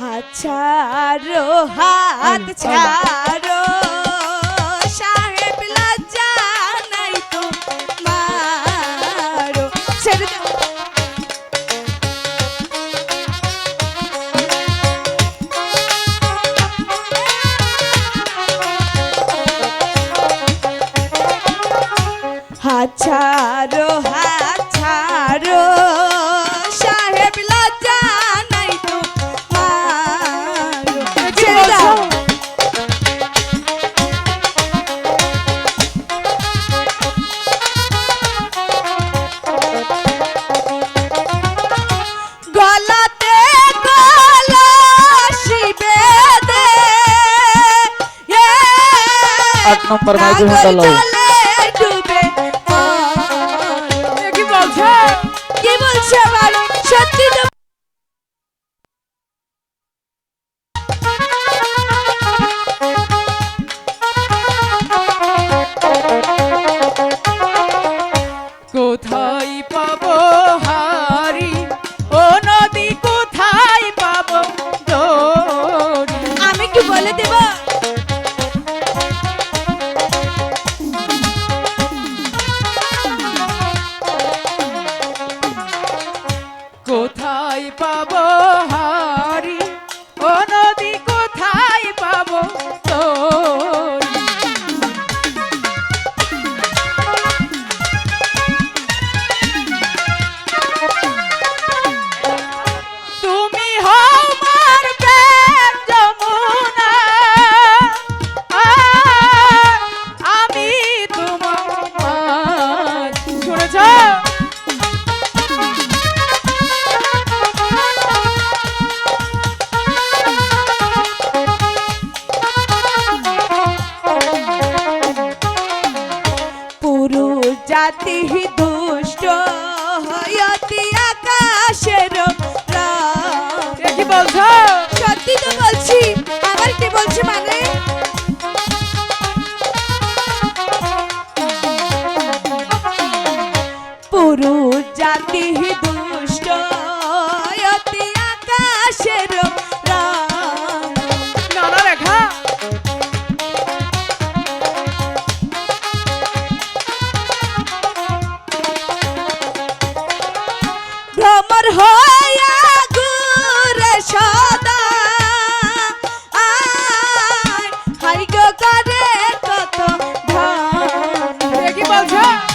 হাত ছাড়ো হাত ছাড়। আট নম্বর মাইক্রোফোনটা লও পাবো। রাতি দুষ্ট হয়তি আকাশের কি বলছো? সত্যি তো বলছি আবার কি বলছি মানে? পুরুষ জাতি দুষ্ট Come on, drop.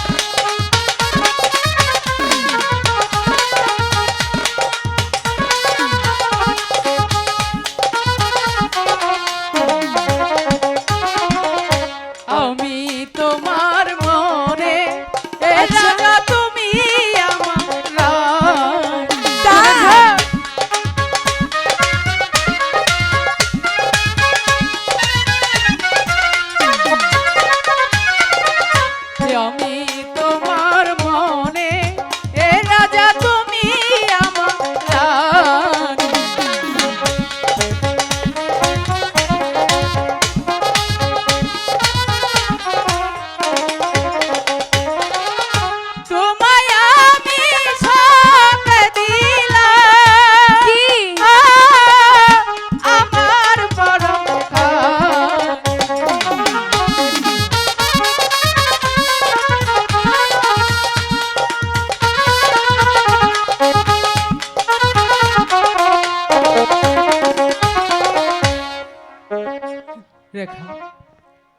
রেখা।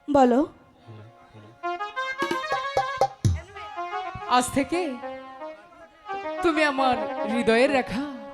বলো। আজ থেকে তুমি আমার হৃদয়ের রেখা।